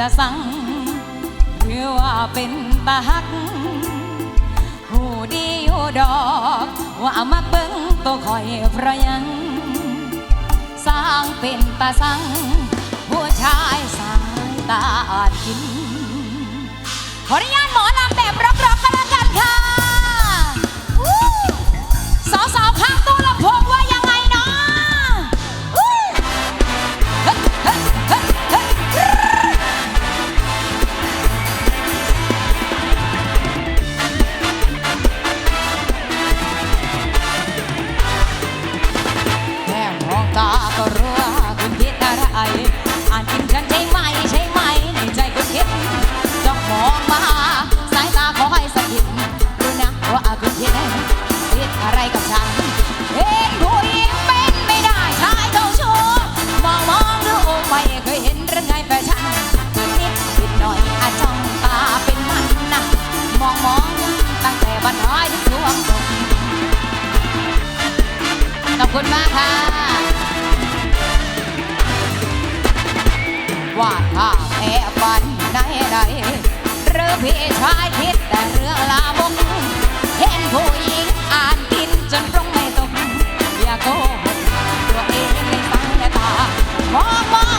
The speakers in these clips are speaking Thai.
ตาสัง หรือว่าเป็นตาหัก หูดีอยู่ดอก ว่ามาเบิ้งตัวคอยพระยัง สร้างเป็นตาสัง ผู้ชายสายตาอาจกิน ขออนุญาตหมอนำแบบร็อกๆกันแล้วกันค่ะสาวๆค่ะ อบคุณมากค่ะวาถ้าแพ้ฝันในใดหรือพี่ชายคิดแต่เรื่องลามกเห็นผู้หญิงอ่านกินจนร้องไม่ตกอย่าโกหกตัวเองในสายตามมอง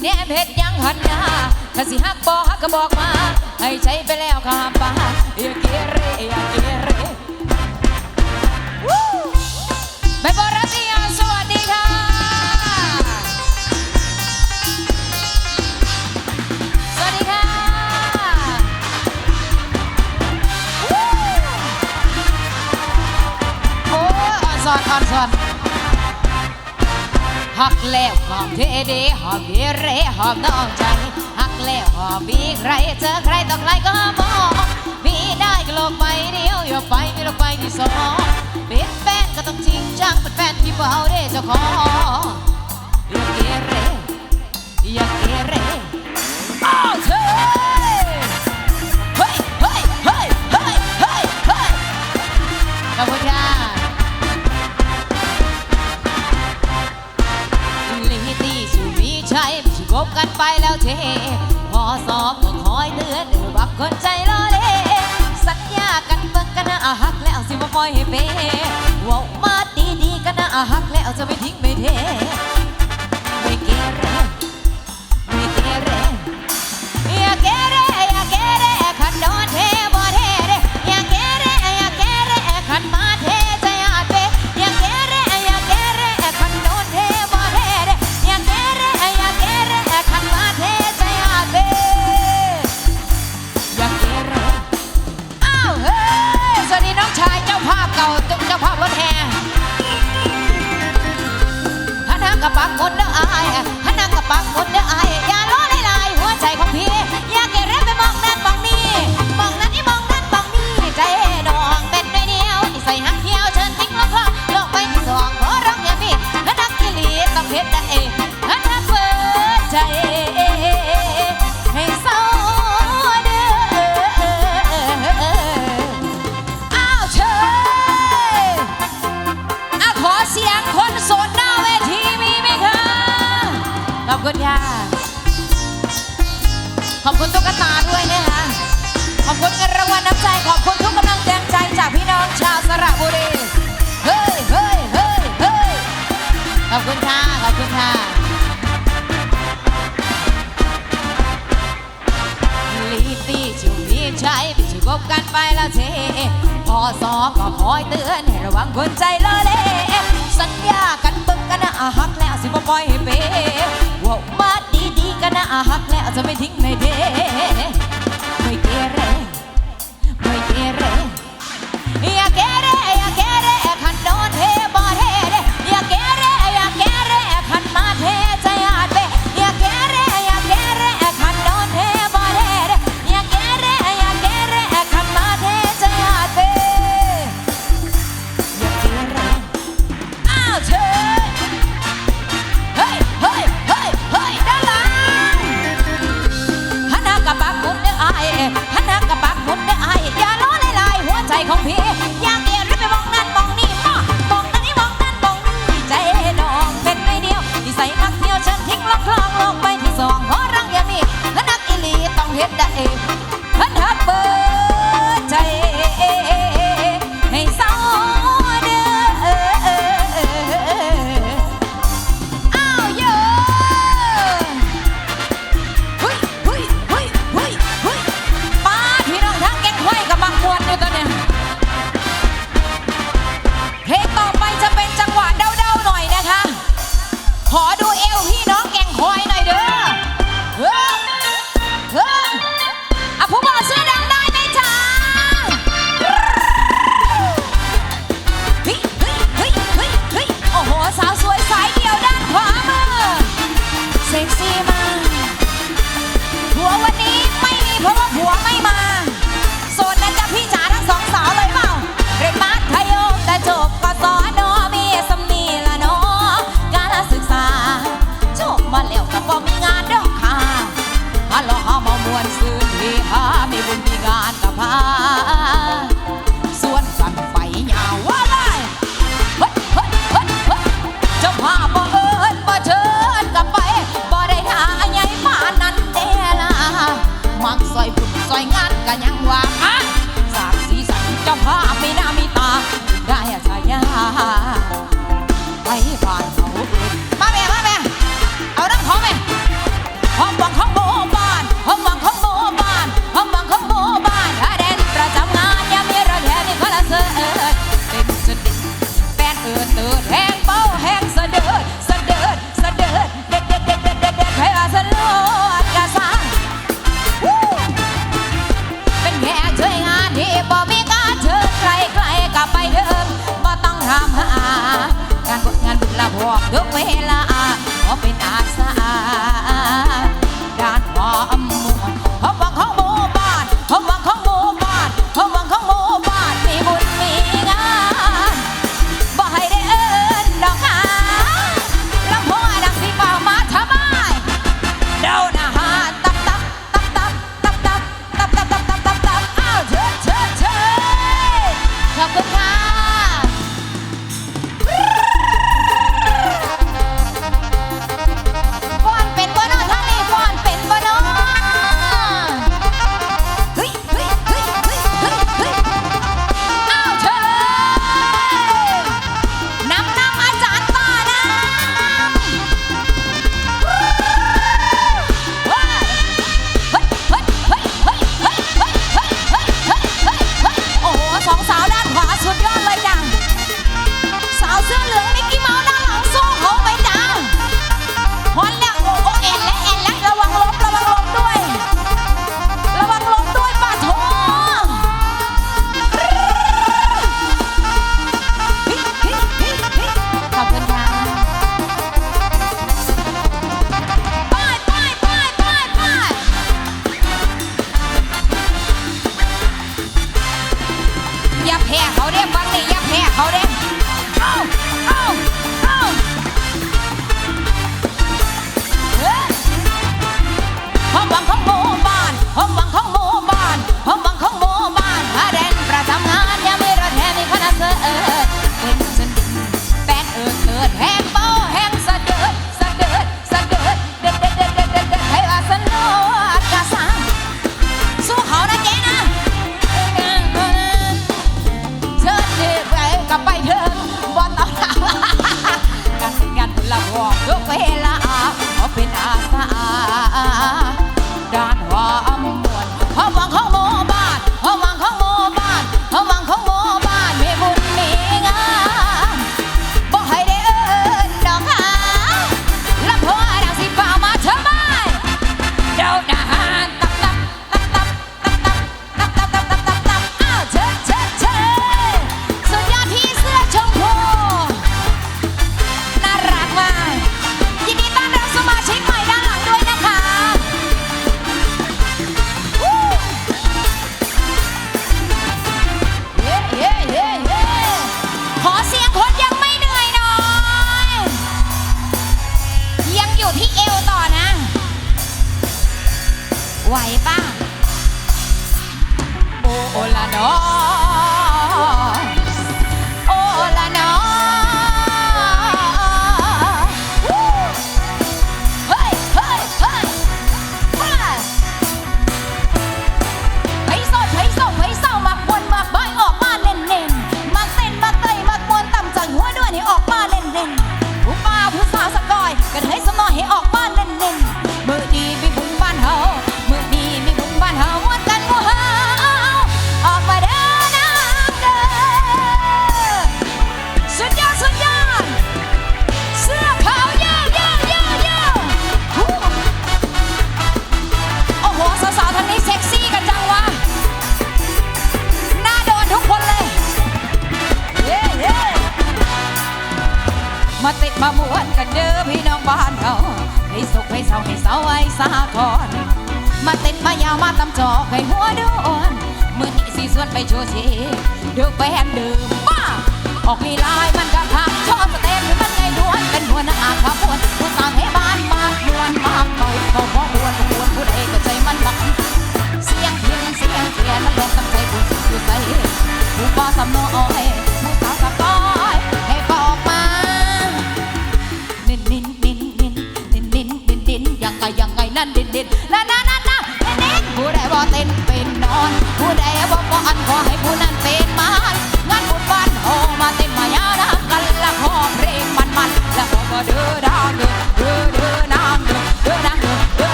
สิแนมเฮ็ดยังหันหน้าถ้าสิฮักบ่ฮักก็บอกมา ให้ใช้ไปแล้วข้ามป่าอย่าเกเรอย่าเกเรไม่บอรัตยสวัสดีค่ะ สวัสดีค่ะ โอ้อ่อนสอนอ่อนสอน หักแล้วหอมเทเดหอมเบเรหอมน้องใจหักแล้วหอมมีใครเจอใครต่อใครก็มองมีได้ก็ลงไปเดียวอย่าไปมีลงไปที่สองเป็นแฟนก็ต้องจริงจังเป็นแฟนที่เบาเด้เจ้าของอยาเกเรอยาเกเร กันไปแล้วเทพอสอบก็คอยเตือนบักคนใจล้อเล่สัญญากันเบิ่งกันนะอาหักแล้วสิบ่ปล่อยให้เปว้ามาดีดีกันนะอาหักแล้วจะไม่ทิ้งไม่เท ใจไม่ช่วยพบกันไปแล้วเชพอสอก็คอยเตือนให้ระวังคนใจเลอะเลสัญญากันเบิ่งกันนะอาหักแล้วสิบ่ปล่อยให้เปว่ามาดีๆกันนะอาหักแล้วจะไม่ทิ้งไม่เดไม่เกเร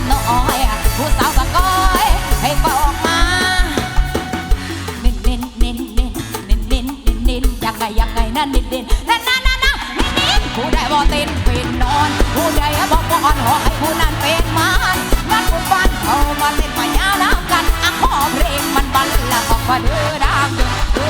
มน้อยผู้สาวสก้อยให้บอกมาเน้นเน้นเน้นเน้นเน้นเน้นเน้นยังไงยังไงนั่นเน้นเน้นนั่นนั่นนั่นนั่นเน้นผู้ใดบ่เต้นเป็นนอน ผู้ใดบ่ป้อนหอให้ผู้นั้นเป็นมันมันผู้บ้านเอามาเล่นมายาวแล้วกันอะขอเพลงมันบันละออกมาเด้อดังเด้อ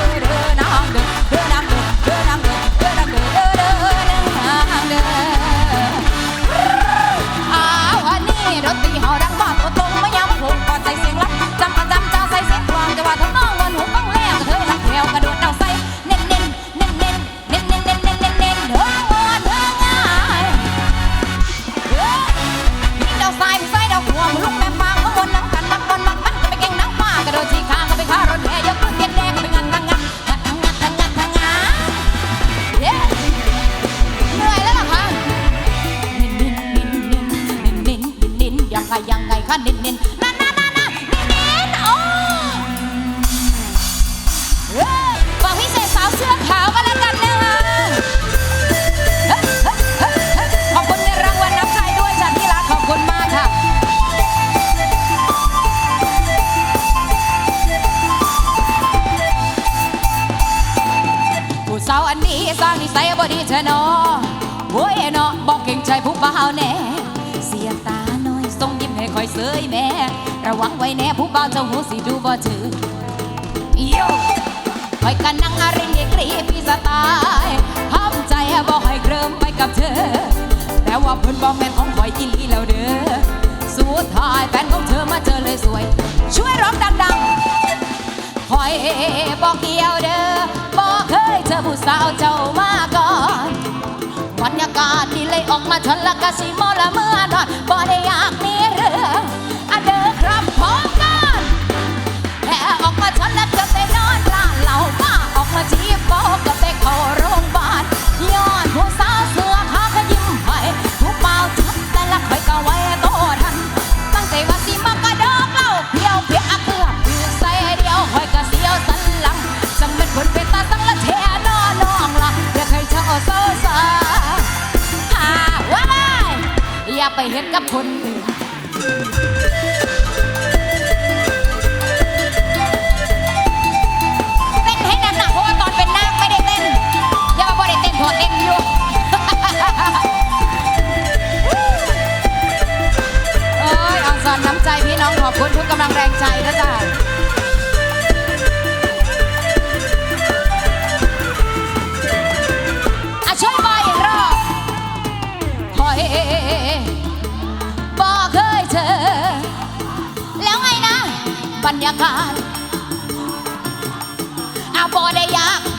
ธอเนาะโอ้ยเนาะบอกเก่งใจผู้บ่าวแน่ เสียตาหน่อยทรงยิ้มให้คอยเสยแม่ ระวังไว้แน่ผู้บ่าวเจ้าหูสิดูบ่ถือโย่คอยกันนั่งอริงกรีพี่สไตล์ห้อมใจบอกให้เคลิ้มไปกับเธอ แต่ว่าเพื่นบอกแม่ของคอยอิลีแล้วเด้อ สุดท้ายแฟนของเธอมาเจอเลยสวย ช่วยร้องดังๆคอยบอกเดียวเด้อบอกเคยเจอผู้สาวเจ้ามา กาที่เลยออกมาชนละกะสิมอละเมื่อนอนบ่ได้อยากมีเรื่อง อย่าไปเห็นกับคนอื่นเต้นให้หนักๆเพราะว่าตอนเป็นนางไม่ได้เต้นอย่ามาบ่ได้เต้นพอเต้นอยู่ โอ้ยอองซอนน้ำใจพี่น้องขอบคุณทุกกำลังแรงใจนะจ๊ะ รรยากาศอาบอได้ยาก